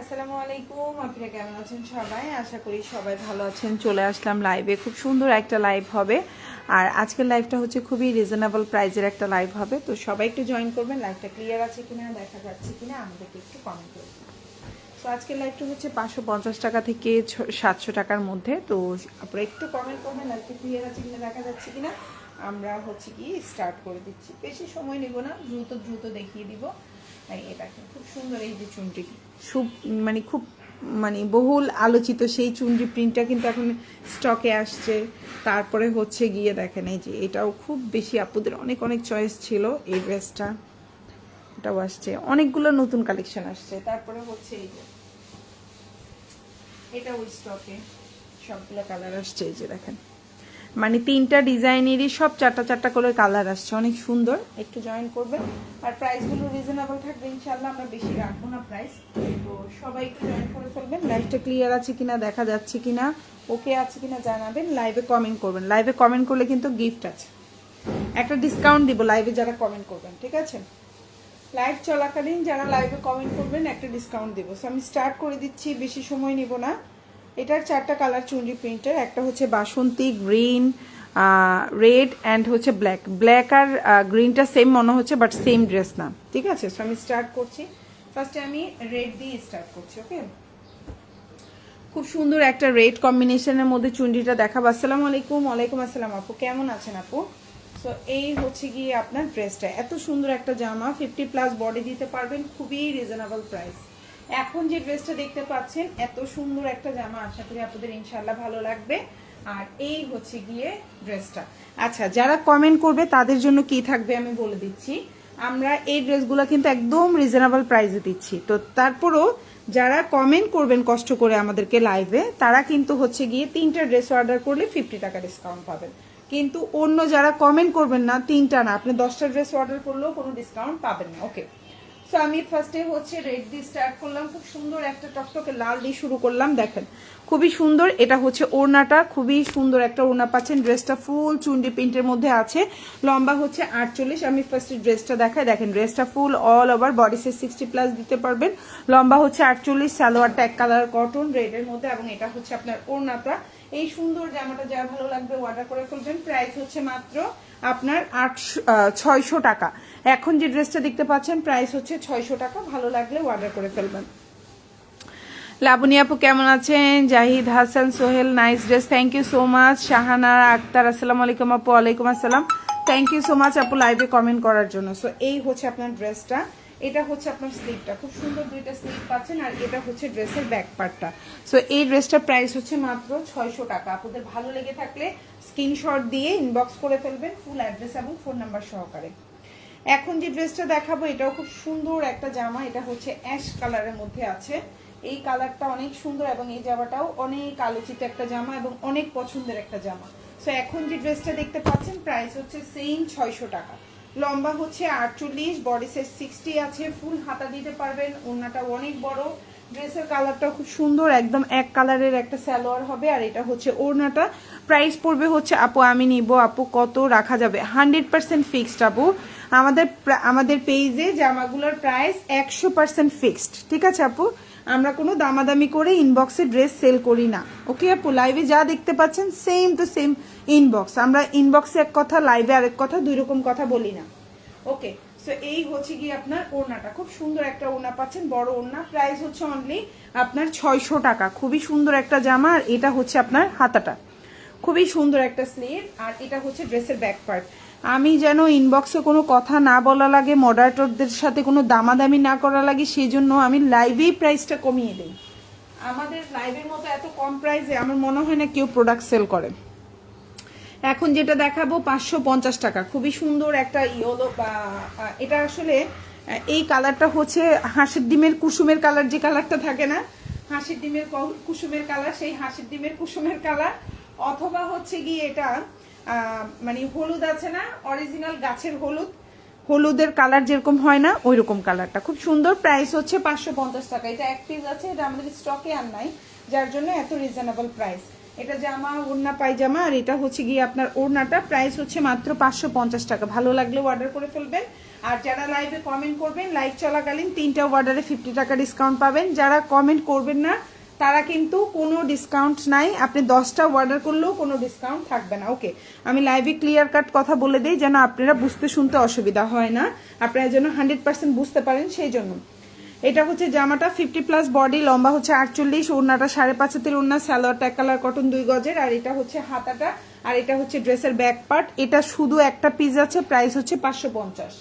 আসসালামু আলাইকুম আপনারা কেমন আছেন সবাই? আশা করি সবাই ভালো আছেন। চলে আসলাম লাইভে খুব সুন্দর একটা লাইভ হবে। আর আজকের লাইভটা হচ্ছে খুবই রিজনেবল প্রাইজের একটা লাইভ হবে। তো সবাই একটু জয়েন করবেন। লাইভটা ক্লিয়ার আছে কিনা, দেখা যাচ্ছে কিনা, আমাদেরকে একটু কমেন্ট করবেন তো আজকের লাইভটা হচ্ছে পাঁচশো পঞ্চাশ টাকা থেকে সাতশো টাকার মধ্যে। তো আপনারা একটু কমেন্ট করবেন লাইভটা ক্লিয়ার আছে কিনা, দেখা যাচ্ছে কিনা। আমরা হচ্ছে কি স্টার্ট করে দিচ্ছি। বেশি সময় নেব না, দ্রুত দ্রুত দেখিয়ে দিব। এই এটা খুব সুন্দর এই যে চুনটি। মানে খুব মানে বহুল আলোচিত সেই চুনরি প্রিন্টটা কিন্তু এখন স্টকে আসছে। তারপরে হচ্ছে গিয়ে দেখেন এই যে, এটাও খুব বেশি আপুদের অনেক অনেক চয়েস ছিল এই ড্রেসটা এটাও আসছে। অনেকগুলো নতুন কালেকশন আসছে। তারপরে হচ্ছে এই যে, এটাও স্টকে সবগুলো কালার আসছে। এই যে দেখেন। মানে তিনটা ডিজাইনেরই সব চারটা চারটা করে কালার আসছে। অনেক সুন্দর। একটু জয়েন করবেন। আর প্রাইসগুলো রিজনেবল থাকবে ইনশাল্লাহ আমরা বেশি রাখব না প্রাইস তো সবাই একটু জয়েন করে ফেলবেন। লাইভটা ক্লিয়ার আছে কিনা, দেখা যাচ্ছে কিনা ওকে আছে কিনা জানাবেন। লাইভে কমেন্ট করবেন। লাইভে কমেন্ট করলে কিন্তু গিফট আছে। একটা ডিসকাউন্ট দিব লাইভে যারা কমেন্ট করবেন, ঠিক আছে? লাইভ চলাকালীন যারা লাইভে কমেন্ট করবেন, একটা ডিসকাউন্ট দিব। সো আমি স্টার্ট করে দিচ্ছি, বেশি সময় নিব না। এটার চারটা কালার চুনরি প্রিন্টের, একটা হচ্ছে বাসন্তী, গ্রিন রেড অ্যান্ড হচ্ছে ব্ল্যাক। ব্ল্যাক আর গ্রিনটা সেম মনে হচ্ছে বাট সেম ড্রেস না। ঠিক আছে? সো আমি স্টার্ট করছি। ফার্স্টে আমি রেড দিয়ে স্টার্ট করছি ওকে খুব সুন্দর একটা রেড কম্বিনেশনের মধ্যে চুনরিটা দেখাবো। আসসালামু আলাইকুম। ওয়ালাইকুম আসসালাম আপু। কেমন আছেন আপু? সো এই হচ্ছে গিয়ে আপনার ড্রেসটা এত সুন্দর একটা জামা ফিফটি প্লাস বডি দিতে পারবেন, খুবই রিজনেবল প্রাইস এখন যে ড্রেসটা দেখতে পাচ্ছেন, এত সুন্দর একটা জামা, আশা করি আপনাদের ইনশাল্লাহ ভালো লাগবে। আর এই হচ্ছে গিয়ে ড্রেসটা। আচ্ছা যারা কমেন্ট করবে, তাদের জন্য কি থাকবে আমি বলে দিচ্ছি। আমরা এই ড্রেসগুলো কিন্তু একদম রিজনেবল প্রাইসে দিচ্ছি। তো তারপরও যারা কমেন্ট করবেন কষ্ট করে আমাদেরকে লাইভে তারা কিন্তু হচ্ছে গিয়ে তিনটা ড্রেস অর্ডার করলে ফিফটি টাকা ডিসকাউন্ট পাবেন। কিন্তু অন্য যারা কমেন্ট করবেন না, তিনটা না, আপনি দশটা ড্রেস অর্ডার করলেও কোনো ডিসকাউন্ট পাবেন না। ওকে সো আমি ফার্স্টে হচ্ছে রেড দিয়ে স্টার্ট করলাম। খুব সুন্দর একটা টকটকে লাল দিয়ে শুরু করলাম, দেখেন। খুবই সুন্দর, এটা হচ্ছে ওড়নাটা। খুবই সুন্দর একটা ওড়না পাচ্ছেন। ড্রেসটা ফুল চুন্ডি প্রিন্টের মধ্যে আছে। লম্বা হচ্ছে আটচল্লিশ। আমি ফার্স্টে ড্রেসটা দেখাই। দেখেন ড্রেসটা full all over body size sixty plus দিতে পারবেন। লম্বা হচ্ছে আটচল্লিশ সালোয়ারটা এক কালার কটন রেডের মধ্যে। এবং এটা হচ্ছে আপনার ওড়নাটা। এই সুন্দর জামাটা যা ভালো লাগবে অর্ডার করে ফেলবেন। প্রাইস হচ্ছে মাত্র আপনার আটশো ছয়শো টাকা। এখন যে ড্রেসটা দেখতে পাচ্ছেন প্রাইস হচ্ছে ছয়শো টাকা। ভালো লাগলে অর্ডার করে ফেলবেন। লাবণী আপু, কেমন আছেন? Zahid, Hasan, Sohel nice dress thank you so much Shahana, Akter, আসসালামু আলাইকুম আপু। ওয়ালাইকুম আসসালাম। থ্যাংক ইউ সো মাচ আপু লাইভে কমেন্ট করার জন্য। সো এই হচ্ছে আপনার ড্রেসটা এটা হচ্ছে আপনার স্লিপটা খুব সুন্দর দুইটা স্লিপ পাচ্ছেন আর এটা হচ্ছে ড্রেসের ব্যাক পার্টটা সো এই ড্রেসটার প্রাইস হচ্ছে মাত্র ছয়শো টাকা। আপনাদের ভালো লেগে থাকলে স্ক্রিনশট দিয়ে ইনবক্স করে ফেলবেন ফুল অ্যাড্রেস এবং ফোন নাম্বার সহকারে। এখন যে ড্রেসটা দেখাবো, এটাও খুব সুন্দর একটা জামা। এটা হচ্ছে অ্যাশ কালারের মধ্যে আছে। এই কালারটা অনেক সুন্দর এবং এই জামাটাও অনেক আলোচিত একটা জামা এবং অনেক পছন্দের একটা জামা। সো এখন যে ড্রেসটা দেখতে পাচ্ছেন প্রাইস হচ্ছে সেম ছয়শো টাকা। লম্বা হচ্ছে আটচল্লিশ বডি সাইজ সিক্সটি আছে। ফুল হাতা দিতে পারবেন, ওড়নাটা অনেক বড়। ড্রেসের কালারটা খুব সুন্দর, একদম এক কালারের একটা স্যালোয়ার হবে আর এটা হচ্ছে ওড়নাটা। প্রাইস পড়বে হচ্ছে, আপু, আমি নিব, আপু, কত রাখা যাবে? হান্ড্রেড পার্সেন্ট ফিক্সড আপু। আমাদের আমাদের পেজে জামাগুলোর প্রাইস একশো পার্সেন্ট ফিক্সড ঠিক আছে আপু? আমরা কোনো দামাদামি করে ইনবক্সে ড্রেস সেল করি না ওকে আপু? লাইভে যা দেখতে পাচ্ছেন সেম টু সেম ইনবক্স আমরা ইনবক্সে এক কথা লাইভে আরেক কথা, দুই রকম কথা বলি না ওকে সো এই হচ্ছে গিয়ে আপনার ওড়নাটা। খুব সুন্দর একটা ওড়না পাচ্ছেন, বড় ওড়না। প্রাইস হচ্ছে অনলি আপনার ছয়শো টাকা। খুবই সুন্দর একটা জামা, আর এটা হচ্ছে আপনার হাতাটা। খুবই সুন্দর একটা স্লিভ আর এটা হচ্ছে ড্রেসের ব্যাক পার্ট আমি যেন ইনবক্সে কোনো কথা না বলা লাগে মডারেটরদের সাথে কোনো দামাদামি না করা লাগে সেই জন্য আমি লাইভেই প্রাইসটা কমিয়ে দিই। আমাদের লাইভের মতো এত কম প্রাইসে আমার মনে হয় না কেউ প্রোডাক্ট সেল করে। এখন যেটা দেখাবো, পাঁচশো পঞ্চাশ টাকা। খুবই সুন্দর একটা ইয়েলো এটা আসলে এই কালারটা হচ্ছে হাঁসের ডিমের কুসুমের কালার যে কালারটা থাকে না, হাঁসের ডিমের কুসুমের কালার সেই হাঁসের ডিমের কুসুমের কালার অথবা হচ্ছে গিয়ে এটা মানে হলুদ আছে না? অরিজিনাল গাছের হলুদ। হলুদের কালার যেরকম হয় না ওই রকম কালারটা খুব সুন্দর প্রাইস হচ্ছে পাঁচশো পঞ্চাশ টাকা। এটা এক পিস আছে, এটা আমাদের স্টকে আর নাই, যার জন্য এত রিজনেবল প্রাইস এটা জামা, ওড়না, পায়জামা, আর এটা হচ্ছে গিয়ে আপনার ওড়নাটা। প্রাইস হচ্ছে মাত্র পাঁচশো পঞ্চাশ টাকা। ভালো লাগলেও অর্ডার করে ফেলবেন। আর যারা লাইভে কমেন্ট করবেন লাইভ চলাকালীন তিনটা অর্ডারে ফিফটি টাকা ডিসকাউন্ট পাবেন। যারা কমেন্ট করবেন না তারা কিন্তু কোনো ডিসকাউন্ট নাই। আপনি দশটা অর্ডার করলেও কোনো ডিসকাউন্ট থাকবে না। ওকে আমি লাইভে ক্লিয়ার কাট কথা বলে দিই যেন আপনারা বুঝতে শুনতে অসুবিধা হয় না। আপনারা যেন হান্ড্রেড পার্সেন্ট বুঝতে পারেন সেই জন্য। এটা হচ্ছে জামাটা ফিফটি প্লাস বডি লম্বা হচ্ছে আটচল্লিশ, ওড়নাটা সাড়ে পাঁচ হাতের ওড়না সালোয়ারটা এক কালার কটন দুই গজের, আর এটা হচ্ছে হাতাটা, আর এটা হচ্ছে ড্রেসের ব্যাক পার্ট এটা শুধু একটা পিস আছে প্রাইস হচ্ছে পাঁচশো পঞ্চাশ।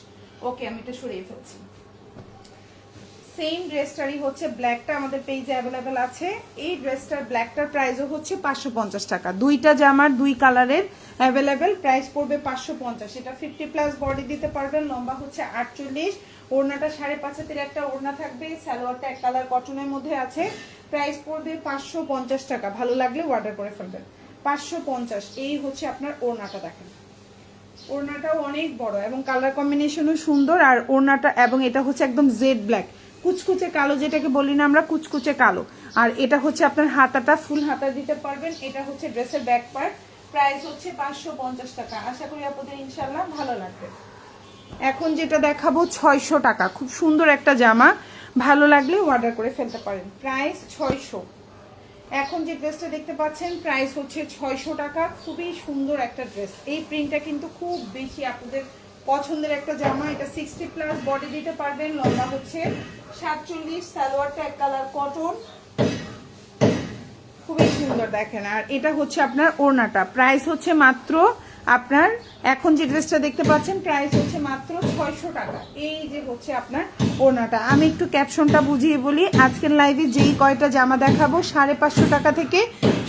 ওকে আমি এটা সরিয়ে ফেলছি। সেম ড্রেসটারই হচ্ছে ব্ল্যাকটা আমাদের পেজে অ্যাভেলেবেল আছে। এই ড্রেসটার ব্ল্যাকটার প্রাইসও হচ্ছে পাঁচশো পঞ্চাশ টাকা। দুইটা জামার দুই কালারের অ্যাভেলেবেল প্রাইস পড়বে পাঁচশো পঞ্চাশ। এটা ফিফটি প্লাস বডি দিতে পারবেন, লম্বা হচ্ছে আটচল্লিশ। ওড়নাটা সাড়ে পাঁচ হাতের একটা ওড়না থাকবে, সালোয়ারটা এক কালার কটনের মধ্যে আছে। প্রাইস পড়বে পাঁচশো পঞ্চাশ টাকা। ভালো লাগলে অর্ডার করে ফেলবেন। পাঁচশো পঞ্চাশ, এই হচ্ছে আপনার ওড়নাটা দেখেন। ওড়নাটাও অনেক বড় এবং কালার কম্বিনেশনও সুন্দর। আর ওড়নাটা এবং এটা হচ্ছে একদম জেড ব্ল্যাক কুচকুচে কালো, যেটাকে বলি না আমরা, কুচকুচে কালো। আর এটা হচ্ছে আপনার হাতাটা, ফুল হাতা দিতে পারবেন। এটা হচ্ছে ড্রেসের ব্যাক পার্ট। প্রাইস হচ্ছে পাঁচশো পঞ্চাশ টাকা। আশা করি আপনাদের ইনশাল্লাহ ভালো লাগবে। এখন যেটা দেখাবো, ছয়শো টাকা। খুব সুন্দর একটা জামা। ভালো লাগলে অর্ডার করে ফেলতে পারেন। প্রাইস ছয়শো। এখন যে ড্রেসটা দেখতে পাচ্ছেন, প্রাইস হচ্ছে ছয়শো টাকা। খুবই সুন্দর একটা ড্রেস। এই প্রিন্টটা কিন্তু খুব বেশি আপনাদের পছন্দের একটা জামা, এটা সিক্সটি প্লাস বডি দিতে পারবেন, লম্বা হচ্ছে সাতচল্লিশ, সালোয়ারটা এক কালার কটন খুবই সুন্দর দেখেন, আর এটা হচ্ছে আপনার ওড়নাটা। প্রাইস হচ্ছে মাত্র আপনার, এখন যে ড্রেসটা দেখতে পাচ্ছেন প্রাইস হচ্ছে মাত্র ছয়শো টাকা। এই যে হচ্ছে আপনার ওড়নাটা। আমি একটু ক্যাপশনটা বুঝিয়ে বলি, আজকের লাইভে যেই কয়টা জামা দেখাবো, সাড়ে পাঁচশো টাকা থেকে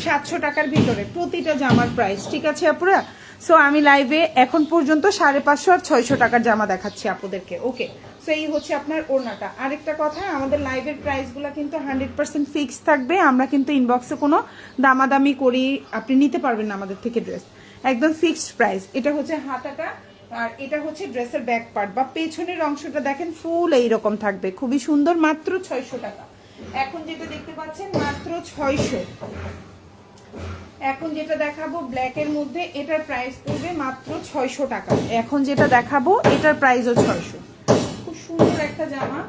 সাতশো টাকার ভিতরে, প্রতিটা জামার প্রাইস ঠিক আছে আপুরা? সো আমি লাইভে এখন পর্যন্ত সাড়ে পাঁচশো আর ছয়শো টাকার জামা দেখাচ্ছি আপুদেরকে। ওকে সো এই হচ্ছে আপনার ওড়নাটা। আরেকটা কথা, আমাদের লাইভের প্রাইসগুলো কিন্তু হান্ড্রেড পার্সেন্ট ফিক্স থাকবে। আমরা কিন্তু ইনবক্সে কোনো দামাদামি করি, আপনি নিতে পারবেন না আমাদের থেকে ড্রেস একদম ফিক্সড প্রাইস এটা হচ্ছে হাতাটা, আর এটা হচ্ছে ড্রেসের ব্যাক পার্ট বা পেছনের অংশটা দেখেন ফুল এইরকম থাকবে। খুবই সুন্দর, মাত্র ছয়শো টাকা। এখন যেটা দেখতে পাচ্ছেন, মাত্র ছয়শো। এখন যেটা দেখাবো ব্ল্যাকের মধ্যে, এটার প্রাইস পড়বে মাত্র ছয়শো টাকা। এখন যেটা দেখাবো, এটার প্রাইসও ছয়শো। খুব সুন্দর একটা জামা।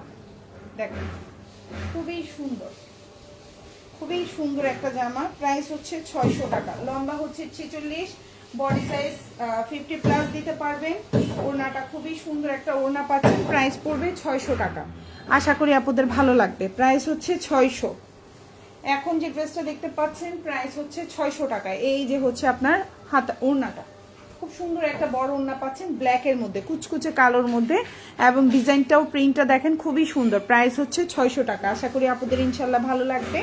দেখেন খুবই সুন্দর। খুবই সুন্দর একটা জামা। প্রাইস হচ্ছে ছয়শো টাকা। লম্বা হচ্ছে ছেচল্লিশ। বডি সাইজ ফিফটি প্লাস দিতে পারবেন। ওড়নাটা খুবই সুন্দর একটা ওড়না পাচ্ছেন। প্রাইস পড়বে ছয়শো টাকা। আশা করি আপনাদের ভালো লাগবে। প্রাইস হচ্ছে ছয়শো। এখন যে ড্রেসটা দেখতে পাচ্ছেন প্রাইস হচ্ছে ছয়শো টাকা এই যে হচ্ছে আপনার হাতা ওড়নাটা। খুব সুন্দর একটা বড় ওড়না পাচ্ছেন ব্ল্যাকের মধ্যে, কুচকুচে কালোর মধ্যে, এবং ডিজাইনটাও প্রিন্টটা দেখেন, খুবই সুন্দর। প্রাইস হচ্ছে ছয়শো টাকা। আশা করি আপনাদের ইনশাল্লাহ ভালো লাগবে।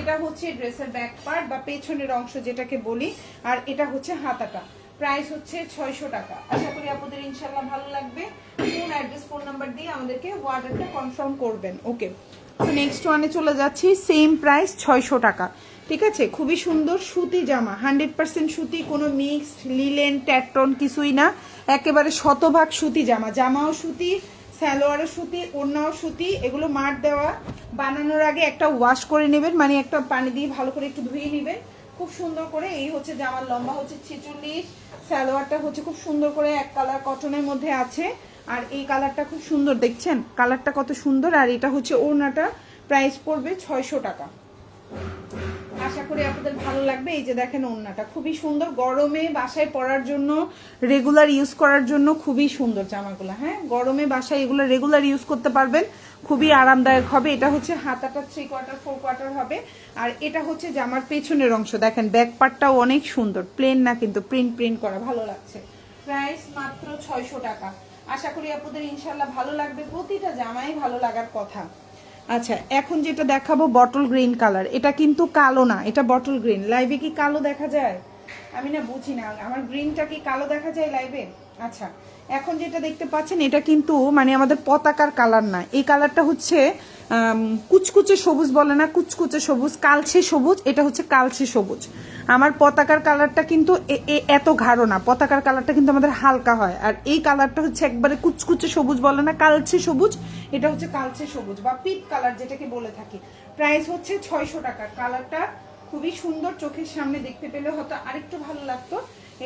এটা হচ্ছে ড্রেসের ব্যাক পার্ট বা পেছনের অংশ যেটাকে বলি, আর এটা হচ্ছে হাতাটা। প্রাইস হচ্ছে ছয়শো টাকা। আশা করি আপনাদের ইনশাল্লাহ ভালো লাগবে। ফোন অ্যাড্রেস ফোন নাম্বার দিয়ে আমাদেরকে অর্ডারটা কনফার্ম করবেন। ওকে তো নেক্সট ওয়ানে চলে যাচ্ছি সেম প্রাইস ছয়শো টাকা। ঠিক আছে? খুবই সুন্দর সুতি জামা। হান্ড্রেড পার্সেন্ট সুতি, কোনো মিক্সড লিলেন ট্যাটন কিছুই না। একেবারে শতভাগ সুতি জামা। জামাও সুতি স্যালোয়ারও সুতি, ওড়নাও সুতি। এগুলো মার দেওয়া। বানানোর আগে একটা ওয়াশ করে নেবেন মানে একটা পানি দিয়ে ভালো করে একটু ধুয়ে নেবেন। খুব সুন্দর করে, এই হচ্ছে জামার লম্বা হচ্ছে ছেচল্লিশ, সালোয়ারটা হচ্ছে খুব সুন্দর করে এক কালার কটনের মধ্যে আছে। আর এই কালারটা খুব সুন্দর, দেখছেন? কালারটা কত সুন্দর, আর এটা হচ্ছে ওড়নাটা প্রাইস পড়বে ছয়শো টাকা। আশা করি আপনাদের ভালো লাগবে। এই যে দেখেন ওড়নাটা, খুবই সুন্দর। গরমে বাসায় পরার জন্য রেগুলার ইউজ করার জন্য খুবই সুন্দর জামাগুলো হ্যাঁ? গরমে বাসায় এগুলো রেগুলার ইউজ করতে পারবেন। খুবই আরামদায়ক হবে। এটা হচ্ছে হাতাটা থ্রি কোয়ার্টার ফোর কোয়ার্টার হবে। আর এটা হচ্ছে জামার পেছনের অংশ। দেখেন ব্যাক পার্টটাও অনেক সুন্দর। প্লেন না, কিন্তু প্রিন্ট প্রিন্ট করা ভালো লাগছে। প্রাইস মাত্র ছয়শো টাকা। আশা করি আপনাদের ইনশাল্লাহ ভালো লাগবে। প্রতিটা জামাই ভালো লাগার কথা। আচ্ছা এখন যেটা দেখাবো বটল গ্রিন কালার এটা কিন্তু কালো না, এটা বটল গ্রিন লাইভে কি কালো দেখা যায়? আমি না বুঝি না, আমার গ্রিনটা কি কালো দেখা যায় লাইভে আচ্ছা এখন যেটা দেখতে পাচ্ছেন, এটা কিন্তু মানে আমাদের পতাকার কালার না। এই কালারটা হচ্ছে কুচকুচে সবুজ বলে না, কুচকুচে সবুজ কালছে সবুজ, এটা হচ্ছে কালচে সবুজ। আমার পতাকার কালারটা কিন্তু এত গাঢ় না। পতাকার কালারটা কিন্তু আমাদের হালকা হয়। আর এই কালারটা হচ্ছে একবারে কুচকুচে সবুজ বলে না কালছে সবুজ, এটা হচ্ছে কালচে সবুজ বা পিট কালার যেটাকে বলে থাকি। প্রাইস হচ্ছে ছয়শো টাকা। কালারটা খুবই সুন্দর, চোখের সামনে দেখতে পেলে হয়তো আরেকটু ভালো লাগতো।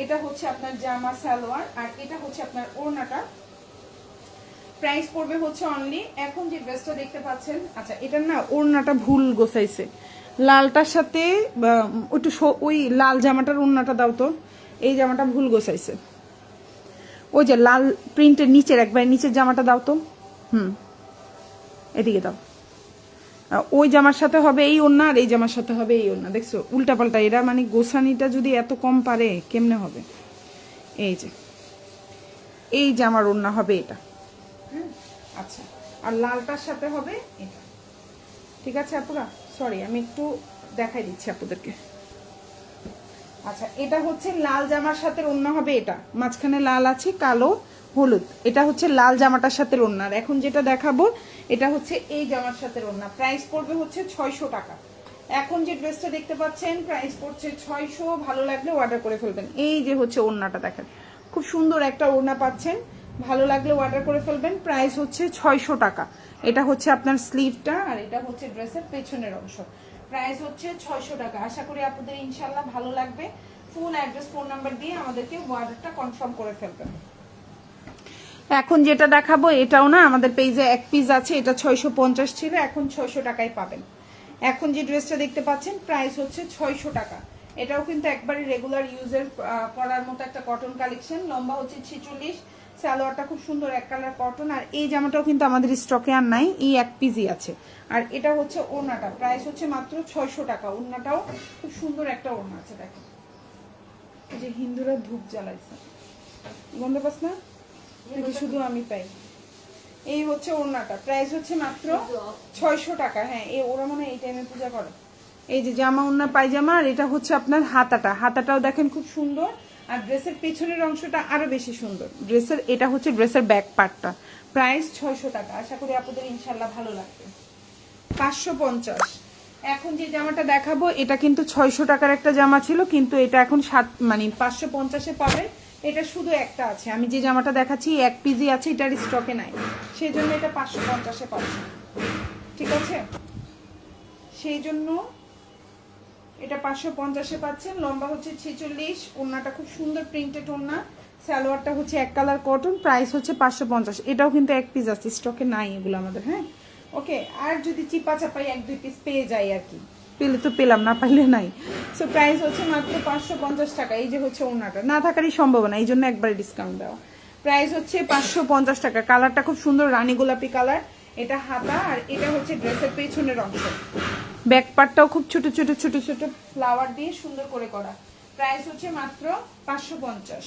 এটা হচ্ছে আপনার জামা, সালোয়ার, আর এটা হচ্ছে আপনার ওড়নাটা। প্রাইস পড়বে হচ্ছে অনলি এখন যে ড্রেসটা দেখতে পাচ্ছেন আচ্ছা এটার না ওড়নাটা ভুল গোছাইছে। লালটার সাথে একটু ওই লাল জামাটার ওড়নাটা দাও তো, এই জামাটা ভুল গোছাইছে। ওই যে লাল প্রিন্টের নিচের, একবার নিচের জামাটা দাও তো। হুম, এদিকে দাও। ওই জামার সাথে হবে এই ওড়না আর এই জামার সাথে হবে এই ওড়না। দেখছ? উল্টাপাল্টা, এরা মানে গোসানিটা যদি এত কম পারে, কেমনে হবে? এই যে, এই জামার ওড়না হবে এটা। আচ্ছা আর লালটার সাথে হবে এটা। ঠিক আছে আপুরা সরি আমি একটু দেখাই দিচ্ছি আপুদেরকে। আচ্ছা এটা হচ্ছে লাল জামার সাথে ওড়না হবে এটা। মাঝখানে লাল আছে, কালো, হলুদ। এটা হচ্ছে লাল জামাটার সাথে ওড়না আর এখন যেটা দেখাবো এটা হচ্ছে এই জামার সাথে ওড়না প্রাইস পড়বে হচ্ছে ছয়শো টাকা। এখন যে ড্রেসটা দেখতে পাচ্ছেন প্রাইস পড়ছে ছয়শো। ভালো লাগলে অর্ডার করে ফেলবেন। এই যে হচ্ছে ওড়নাটা দেখেন। খুব সুন্দর একটা ওড়না পাচ্ছেন। ভালো লাগলে অর্ডার করে ফেলবেন। প্রাইস হচ্ছে ছয়শো টাকা। এটা হচ্ছে আপনার স্লিভটা আর এটা হচ্ছে ড্রেসের পেছনের অংশ। প্রাইস হচ্ছে ছয়শো টাকা। আশা করি আপনাদের ইনশাল্লাহ ভালো লাগবে। ফুল অ্যাড্রেস ফোন নাম্বার দিয়ে আমাদেরকে অর্ডারটা কনফার্ম করে ফেলবেন। এখন যেটা দেখাবো, এটাও না, আমাদের পেজে এক পিস আছে, এটা ছয়শো পঞ্চাশ ছিল, এখন ছয়শো টাকায় পাবেন। এখন যে ড্রেসটা দেখতে পাচ্ছেন প্রাইস হচ্ছে ছয়শো টাকা। এটাও কিন্তু একবারে রেগুলার ইউজের করার মতো একটা কটন কালেকশন লম্বা হচ্ছে ছিচল্লিশ, সালোয়ারটা খুব সুন্দর এক কালার কটন আর এই জামাটাও কিন্তু আমাদের স্টকে আর নাই, এই এক পিসই আছে। আর এটা হচ্ছে ওড়নাটা প্রাইস হচ্ছে মাত্র ছয়শো টাকা। ওড়নাটাও খুব সুন্দর একটা ওড়না আছে, দেখেন। যে হিন্দুরা ধূপ জ্বালাইছে। গন্ধ পাস না? নাকি শুধু আমি পাই? এই হচ্ছে ওড়নাটা। প্রাইস হচ্ছে মাত্র ছয়শো টাকা। হ্যাঁ এই ওরা মনে এই টাইমে পূজা করে। এই যে জামা ওড়না, পায়জামা, আর এটা হচ্ছে আপনার হাতাটা। হাতাটাও দেখেন খুব সুন্দর। আর ড্রেসের পেছনের অংশটা আরও বেশি সুন্দর। ড্রেসের এটা হচ্ছে ড্রেসের ব্যাক পার্টটা প্রাইস ছয়শো টাকা। আশা করি আপনাদের ইনশাল্লাহ ভালো লাগবে। পাঁচশো পঞ্চাশ। এখন যে জামাটা দেখাবো, এটা কিন্তু ছয়শো টাকার একটা জামা ছিল, কিন্তু এটা এখন সাত মানে পাঁচশো পঞ্চাশে পাবে। এটা শুধু একটা আছে। আমি যে জামাটা দেখাচ্ছি, এক পিজি আছে, এটার স্টকে নাই। সেই জন্য এটা পাঁচশো পঞ্চাশে পাচ্ছে ঠিক আছে? সেই জন্য এটা পাঁচশো পঞ্চাশে পাচ্ছেন। লম্বা হচ্ছে ছেচল্লিশ, ওড়নাটা খুব সুন্দর প্রিন্টেড ওড়না। সালোয়ারটা হচ্ছে এক কালার কটন প্রাইস হচ্ছে পাঁচশো পঞ্চাশ। এটাও কিন্তু এক পিস আছে স্টকে নাই এগুলো আমাদের হ্যাঁ? ওকে আর যদি চিপা চাপাই এক, দুই পিস পেয়ে যাই আর কি। পেলে তো পেলাম, না পাইলে নাই। সো প্রাইস হচ্ছে মাত্র পাঁচশো পঞ্চাশ টাকা, এই যে হচ্ছে ওনাটা না থাকারই সম্ভাবনা এই জন্য একবারে ডিসকাউন্ট দেওয়া। প্রাইস হচ্ছে পাঁচশো পঞ্চাশ টাকা কালারটা খুব সুন্দর রানী গোলাপি কালার এটা হাতা আর এটা হচ্ছে ড্রেসের পেছনের অংশ। ব্যাক পার্টটাও খুব ছোট ছোট ছোট ছোট ফ্লাওয়ার দিয়ে সুন্দর করে করা। প্রাইস হচ্ছে মাত্র পাঁচশো পঞ্চাশ।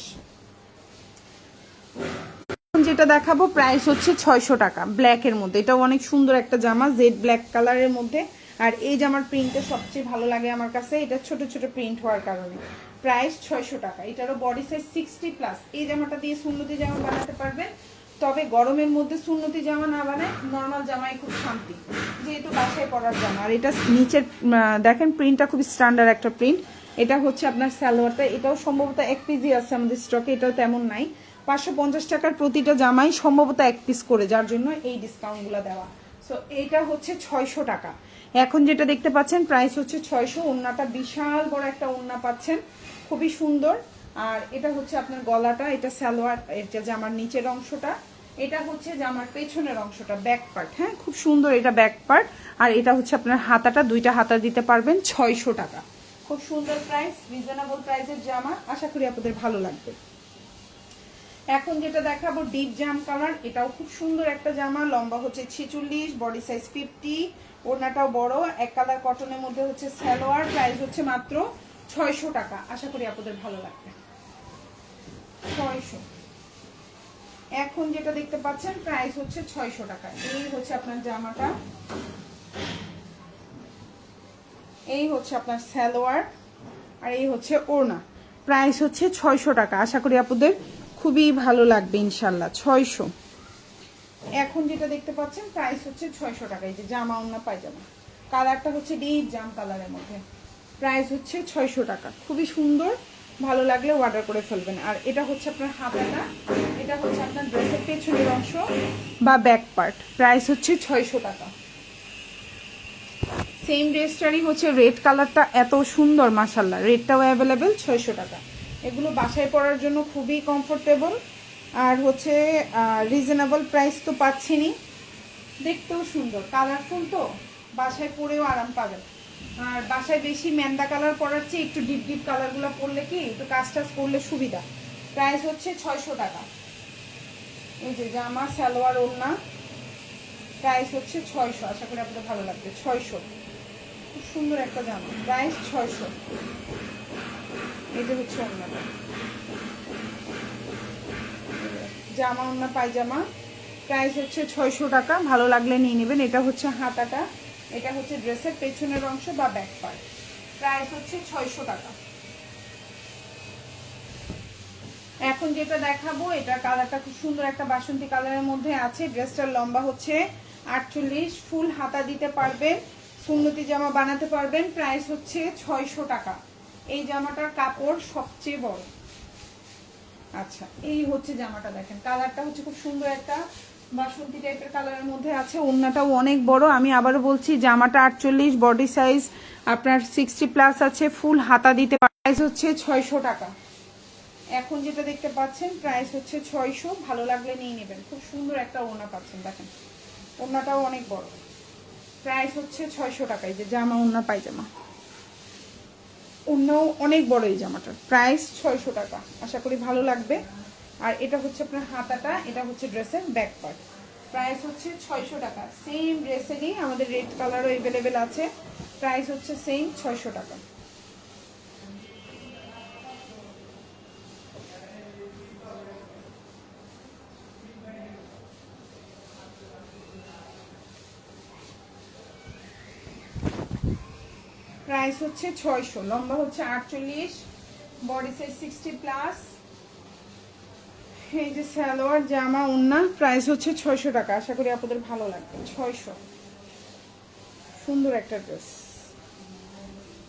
যেটা দেখাবো প্রাইস হচ্ছে ছয়শো টাকা ব্ল্যাকের মধ্যে। এটাও অনেক সুন্দর একটা জামা জেড ব্ল্যাক কালারের মধ্যে। আর এই জামার প্রিন্টটা সবচেয়ে ভালো লাগে আমার কাছে, এটা ছোট ছোট প্রিন্ট হওয়ার কারণে। প্রাইস ছয়শো টাকা, এটারও বডি সাইজ সিক্সটি প্লাস এই জামাটা দিয়ে সুন্নতি জামা বানাতে পারবেন, তবে গরমের মধ্যে সুন্নতি জামা না বানায় নর্মাল জামাই খুব শান্তি। যেহেতু বাসায় পরার জামা, আর এটা নিচের দেখেন প্রিন্টটা খুব স্ট্যান্ডার্ড একটা প্রিন্ট এটা হচ্ছে আপনার সালোয়ারটা, এটাও সম্ভবত এক পিজি আছে আমাদের স্টকে এটাও তেমন নাই। পাঁচশো পঞ্চাশ টাকার প্রতিটা জামাই সম্ভবত এক পিস করে, যার জন্য এই ডিসকাউন্টগুলো দেওয়া। সো এইটা হচ্ছে ছয়শো টাকা। এখন যেটা দেখতে পাচ্ছেন প্রাইস হচ্ছে ছয়শো ওন্নাটা বিশাল বড় একটা ওন্না পাচ্ছেন। খুবই সুন্দর। আর এটা হচ্ছে আপনার গলাটা, এটা সালোয়ার, এটা জামার নিচের অংশটা। এটা হচ্ছে জামার পেছনের অংশটা ব্যাক পার্ট হ্যাঁ? খুব সুন্দর এটা ব্যাক পার্ট আর এটা হচ্ছে আপনার হাতাটা, দুইটা হাতা দিতে পারবেন ছয়শো টাকা। খুব সুন্দর প্রাইস রিজনেবল প্রাইসের জামা। আশা করি আপনাদের ভালো লাগবে। এখন যেটা দেখাবো ডিপ জাম কালার এটাও খুব সুন্দর একটা জামা, লম্বা হচ্ছে ছেচল্লিশ বডি সাইজ ফিফটি ওড়নাটাও বড়, এক কালার কটনের মধ্যে হচ্ছে সালোয়ার প্রাইস হচ্ছে মাত্র ছয়শো টাকা। আশা করি আপনাদের ভালো লাগবে। ছয়শো। এখন যেটা দেখতে পাচ্ছেন প্রাইস হচ্ছে ছয়শো টাকা। এই হচ্ছে আপনার জামাটা। এই হচ্ছে আপনার সালোয়ার, আর এই হচ্ছে ওড়না। প্রাইস হচ্ছে ছয়শো টাকা। আশা করি আপনাদের খুবই ভালো লাগবে ইনশাল্লাহ, ছয়শো। এখন যেটা দেখতে পাচ্ছেন প্রাইস হচ্ছে ছয়শো টাকা, এই যে জামা ওড়না, পায়জামা। কালারটা হচ্ছে ডিপ জাম কালারের মধ্যে। প্রাইস হচ্ছে ছয়শো টাকা। খুবই সুন্দর, ভালো লাগলে অর্ডার করে ফেলবেন। আর এটা হচ্ছে আপনার হাতাটা, এটা হচ্ছে আপনার ড্রেসের পেছনের অংশ বা ব্যাক পার্ট প্রাইস হচ্ছে ছয়শো টাকা। সেম ড্রেসটারই হচ্ছে রেড কালারটা এত সুন্দর মাসাল্লাহ রেডটাও অ্যাভেলেবেল ছয়শো টাকা। এগুলো বাসায় পরার জন্য খুবই কমফোর্টেবল আর হচ্ছে রিজনেবল প্রাইস তো পাচ্ছেনই দেখতেও সুন্দর। কালারফুল তো, বাসায় পরেও আরাম পাবেন। আর বাসায় বেশি ম্যান্ডা কালার পরার চেয়ে একটু ডিপ ডিপ কালারগুলো পরলে কি, একটু কাজ টাজ করলে সুবিধা। প্রাইস হচ্ছে ছয়শো টাকা। এই যে জামা, সালোয়ার, ওড়না প্রাইস হচ্ছে ছয়শো। আশা করি আপনাদের ভালো লাগবে। ছয়শো। খুব সুন্দর একটা জামা। প্রাইস ছয়শো। যে হচ্ছে ওড়নাটা জামা ওড়না পায়জামা। প্রাইস হচ্ছে ছয়শো টাকা, ভালো লাগলে নিয়ে নেবেন। এটা হচ্ছে হাতাটা। এটা হচ্ছে ড্রেসের পেছনের অংশ বা ব্যাক পার্ট প্রাইস হচ্ছে ছয়শো টাকা। এখন যেটা দেখাবো, এটা কালারটা খুব সুন্দর একটা বাসন্তী কালারের মধ্যে আছে। ড্রেসটার লম্বা হচ্ছে আটচল্লিশ। ফুল হাতা দিতে পারবেন, সুন্নতি জামা বানাতে পারবেন। প্রাইস হচ্ছে ছয়শো টাকা। এই জামাটার কাপড় সবচেয়ে বড়। আচ্ছা এই হচ্ছে জামাটা দেখেন। কালারটা হচ্ছে খুব সুন্দর একটা বাসন্তী টাইপের কালারের মধ্যে আছে। ওড়নাটাও অনেক বড়। আমি আবারও বলছি, জামাটা আটচল্লিশ, বডি সাইজ আপনার সিক্সটি প্লাস আছে। ফুল হাতা দিতে প্রাইস হচ্ছে ছয়শো টাকা। এখন যেটা দেখতে পাচ্ছেন প্রাইস হচ্ছে ছয়শো। ভালো লাগলে নিয়ে নেবেন। খুব সুন্দর একটা ওড়না পাচ্ছেন, দেখেন। ওড়নাটাও অনেক বড়। প্রাইস হচ্ছে ছয়শো টাকায়, যে জামা ওড়না পায়জামা। ওড়নাও অনেক বড় এই জামাটার প্রাইস ছয়শো টাকা। আশা করি ভালো লাগবে। আর এটা হচ্ছে আপনার হাতাটা, এটা হচ্ছে ড্রেসের ব্যাক পার্ট প্রাইস হচ্ছে ছয়শো টাকা। সেম ড্রেসেরই আমাদের রেড কালারও অ্যাভেলেবেল আছে। প্রাইস হচ্ছে সেম ছয়শো টাকা। প্রাইস হচ্ছে ছয়শো, লম্বা হচ্ছে আটচল্লিশ বডি সাইজ সিক্সটি প্লাস এই যে সালোয়ার, জামা উন্না প্রাইস হচ্ছে ছয়শো টাকা। আশা করি আপনাদের ভালো লাগবে। ছয়শো। সুন্দর একটা ড্রেস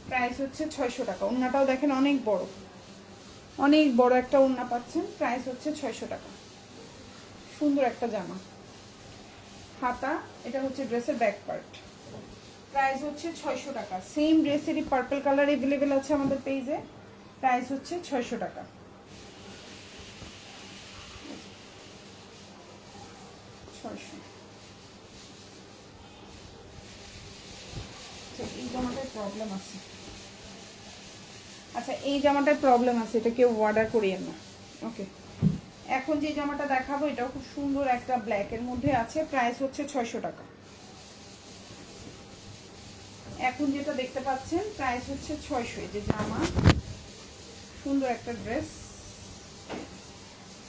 প্রাইস হচ্ছে ছয়শো টাকা। উন্নাটাও দেখেন অনেক বড়। অনেক বড় একটা উন্না পাচ্ছেন। প্রাইস হচ্ছে ছয়শো টাকা। সুন্দর একটা জামা। হাতা, এটা হচ্ছে ড্রেসের ব্যাক পার্ট প্রাইস হচ্ছে ছয়শো টাকা। সেম ড্রেসেরই পার্পল কালার অ্যাভেলেবেল আছে আমাদের পেজে প্রাইস হচ্ছে ছয়শো টাকা। ছয়শো। আচ্ছা, এই জামাটায় প্রবলেম আছে। আচ্ছা এই জামাটায় প্রবলেম আছে এটা কেউ অর্ডার করিয়েন না। ওকে এখন যে জামাটা দেখাবো এটাও খুব সুন্দর একটা ব্ল্যাকের মধ্যে আছে। প্রাইস হচ্ছে ছয়শো টাকা। এখন যেটা দেখতে পাচ্ছেন প্রাইস হচ্ছে ছয়শো। যে জামা, সুন্দর একটা ড্রেস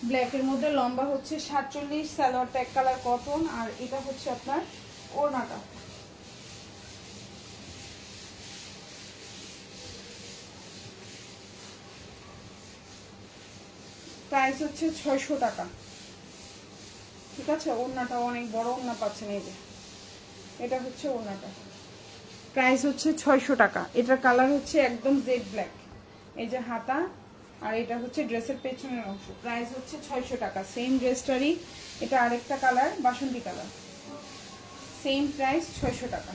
ব্ল্যাকের মধ্যে লম্বা হচ্ছে সাতচল্লিশ, সালোয়ার ট্যাগ কালার কটন আর এটা হচ্ছে আপনার ওড়নাটা। প্রাইস হচ্ছে ছয়শো টাকা। ঠিক আছে? ওড়নাটা অনেক বড়, ওড়না পাচ্ছেন এই যে। এটা হচ্ছে ওড়নাটা। প্রাইস হচ্ছে ছয়শো টাকা। এটার কালার হচ্ছে একদম জেড ব্ল্যাক এই যে হাতা, আর এটা হচ্ছে ড্রেসের পেছনের অংশ। প্রাইস হচ্ছে ছয়শো টাকা। সেম ড্রেসটারই এটা আরেকটা কালার, বাসন্তী কালার। সেম প্রাইস ছয়শো টাকা।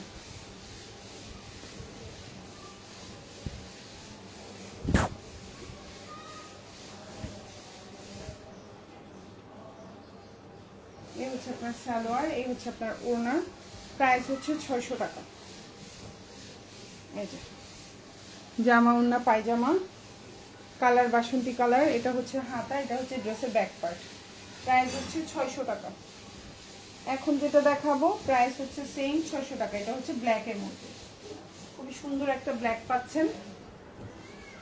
এই হচ্ছে আপনার সালোয়ার এই হচ্ছে আপনার ওড়না। প্রাইস হচ্ছে ছয়শো টাকা। জামা ওড়না পায়জামা, কালার বাসন্তী কালার, এটা হচ্ছে হাতা, এটা হচ্ছে ড্রেসের ব্যাক পার্ট প্রাইস হচ্ছে ছয়শো টাকা। এখন যেটা দেখাবো প্রাইস হচ্ছে সেম ছয়শো টাকা, এটা হচ্ছে ব্ল্যাকের মধ্যে। খুবই সুন্দর একটা ব্ল্যাক পাচ্ছেন।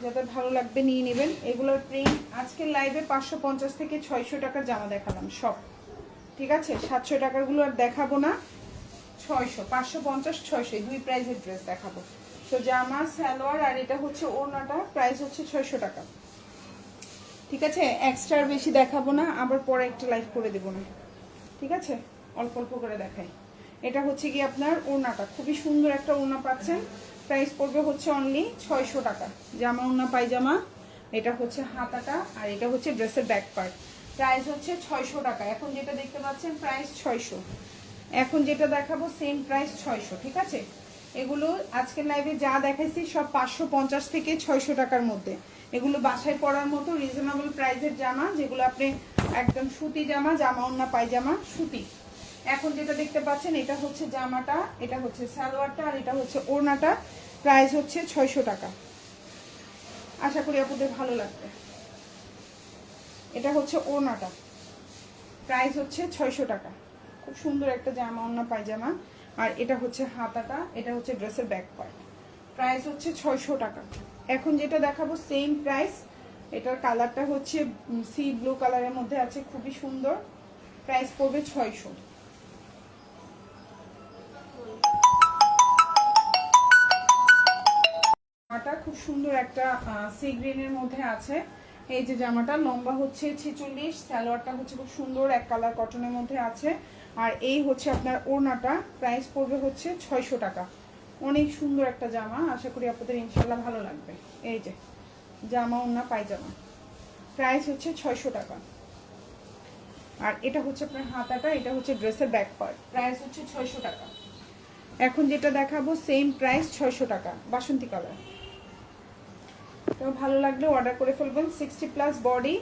যাদের ভালো লাগবে নিয়ে নেবেন। এগুলোর প্রিন্ট আজকের লাইভে পাঁচশো পঞ্চাশ থেকে ছয়শো টাকার জামা দেখালাম, সব। ঠিক আছে? সাতশো টাকারগুলো আর দেখাবো না। ছয়শো, পাঁচশো পঞ্চাশ, ছয়শো দুই প্রাইসের ড্রেস দেখাবো। তো জামা, সালোয়ার, আর এটা হচ্ছে ওড়নাটা। প্রাইস হচ্ছে ছয়শো টাকা। ঠিক আছে? এক্সট্রার বেশি দেখাবো না। আবার পরে একটা লাইভ করে দেবো না। ঠিক আছে? অল্প অল্প করে দেখাই। এটা হচ্ছে কি আপনার ওড়নাটা। খুবই সুন্দর একটা ওড়না পাচ্ছেন। প্রাইস পড়বে হচ্ছে অনলি ছয়শো টাকা। জামা, ওড়না, পায়জামা। এটা হচ্ছে হাতাটা। আর এটা হচ্ছে ড্রেসের ব্যাক পার্ট প্রাইস হচ্ছে ছয়শো টাকা। এখন যেটা দেখতে পাচ্ছেন প্রাইস ছয়শো। এখন যেটা দেখাবো সেম প্রাইস ছয়শো। ঠিক আছে? এগুলো আজকের লাইভে যা দেখাইছি সব পাঁচশো পঞ্চাশ থেকে ছয়শো টাকার মধ্যে। এগুলো বাসায় পরার মতো রিজনেবল প্রাইসের জামা, যেগুলো আপনি একদম সুতি জামা জামা অন্য পায়জামা, সুতি। এখন যেটা দেখতে পাচ্ছেন, এটা হচ্ছে জামাটা, এটা হচ্ছে সালোয়ারটা, আর এটা হচ্ছে ওড়নাটা। প্রাইস হচ্ছে ছয়শো টাকা। আশা করি আপনাদের ভালো লাগবে। এটা হচ্ছে ওড়নাটা। প্রাইস হচ্ছে ছয়শো টাকা। খুব সুন্দর একটা জামা, অন্য পায়জামা। আর এটা হচ্ছে হাতাটা, এটা হচ্ছে ড্রেসের ব্যাক পার্ট প্রাইস হচ্ছে ছয়শো টাকা। এখন যেটা দেখাবো সেম প্রাইস এটার কালারটা হচ্ছে সি ব্লু কালারের মধ্যে আছে, খুবই সুন্দর। প্রাইস পড়বে ছয়শো। খুব সুন্দর একটা সি গ্রিনের মধ্যে আছে। এই যে জামাটা, লম্বা হচ্ছে ছেচল্লিশ, সালোয়ারটা হচ্ছে খুব সুন্দর, এক কালার কটনের মধ্যে আছে। আর এই হচ্ছে আপনার ওড়নাটা প্রাইস পড়বে হচ্ছে ছয়শো টাকা। অনেক সুন্দর একটা জামা, আশা করি আপনাদের ইনশাল্লাহ ভালো লাগবে। এই যে, জামা, ওড়না, পায়জামা। প্রাইস হচ্ছে ছয়শো টাকা। আর এটা হচ্ছে আপনার হাতাটা, এটা হচ্ছে ড্রেসের ব্যাক পার্ট প্রাইস হচ্ছে ছয়শো টাকা। এখন যেটা দেখাবো সেম প্রাইস ছয়শো টাকা, বাসন্তী কালার তো ভালো লাগলে অর্ডার করে ফেলবেন। সিক্সটি প্লাস বডি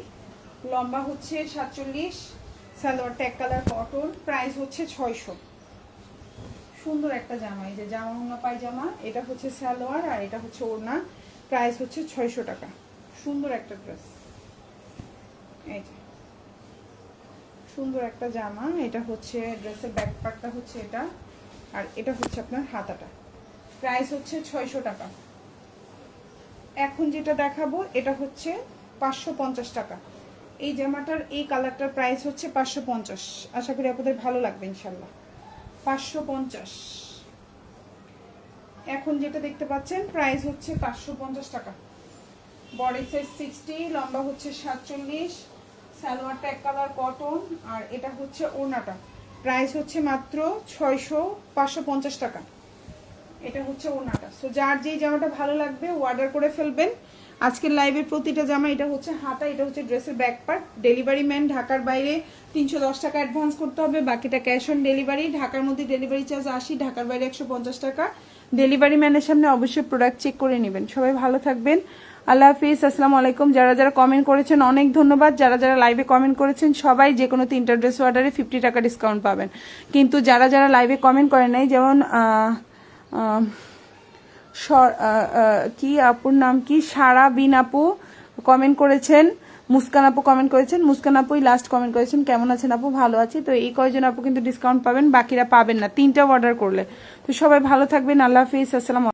লম্বা হচ্ছে সাতচল্লিশ, salwar tag colour cotton price হচ্ছে ছয়শো। সুন্দর একটা জামা এই যে জামা হোঙ্গা পায়জামা, এটা হচ্ছে সালোয়ার আর এটা হচ্ছে ওড়না প্রাইস হচ্ছে ছয়শো টাকা। সুন্দর একটা ড্রেস এই যে। সুন্দর একটা জামা, এটা হচ্ছে ড্রেসের ব্যাক পার্টটা হচ্ছে এটা, আর এটা হচ্ছে আপনার হাতাটা। প্রাইস হচ্ছে ছয়শো টাকা। এখন যেটা দেখাবো, এটা হচ্ছে পাঁচশো পঞ্চাশ টাকা। এই জামাটার, এই কালারটার প্রাইস হচ্ছে পাঁচশো পঞ্চাশ। আশা করি আপনাদের ভালো লাগবে, ইনশাল্লাহ। পাঁচশো পঞ্চাশ। এখন যেটা দেখতে পাচ্ছেন প্রাইস হচ্ছে পাঁচশো পঞ্চাশ টাকা। বডি সাইজ সিক্সটি লম্বা হচ্ছে সাতচল্লিশ। সালোয়ারটা এক কালার কটন আর এটা হচ্ছে ওড়নাটা। প্রাইস হচ্ছে মাত্র ছয়শো পাঁচশো পঞ্চাশ টাকা। এটা হচ্ছে ওড়নাটা সো যার যেই জামাটা ভালো লাগবে অর্ডার করে ফেলবেন। আজকের লাইভের প্রতিটা জামা, এটা হচ্ছে হাতা, এটা হচ্ছে ড্রেসের ব্যাক পার্ট ডেলিভারি ম্যান ঢাকার বাইরে, তিনশো দশ টাকা অ্যাডভান্স করতে হবে, বাকিটা ক্যাশ অন ডেলিভারি ঢাকার মধ্যে ডেলিভারি চার্জ আশি, ঢাকার বাইরে একশো পঞ্চাশ টাকা। ডেলিভারি ম্যানের সামনে অবশ্যই প্রোডাক্ট চেক করে নেবেন। সবাই ভালো থাকবেন। আল্লাহ হাফিজ, আসসালামু আলাইকুম। যারা যারা কমেন্ট করেছেন, অনেক ধন্যবাদ। যারা যারা লাইভে কমেন্ট করেছেন, সবাই যে কোনো তিনটা ড্রেস অর্ডারে ফিফটি টাকা ডিসকাউন্ট পাবেন। কিন্তু যারা যারা লাইভে কমেন্ট করেন নাই, যেমন কি আপুর নাম কি? সারা বিন আপু কমেন্ট করেছেন, মুস্কান আপু কমেন্ট করেছেন, মুস্কান আপুই লাস্ট কমেন্ট করেছেন, কেমন আছেন আপু? ভালো আছি। তো এই কয়জন আপু কিন্তু ডিসকাউন্ট পাবেন, বাকিরা পাবেন না। তিনটা অর্ডার করলে। তো সবাই ভালো থাকবেন, আল্লাহ হাফিজ, আসসালাম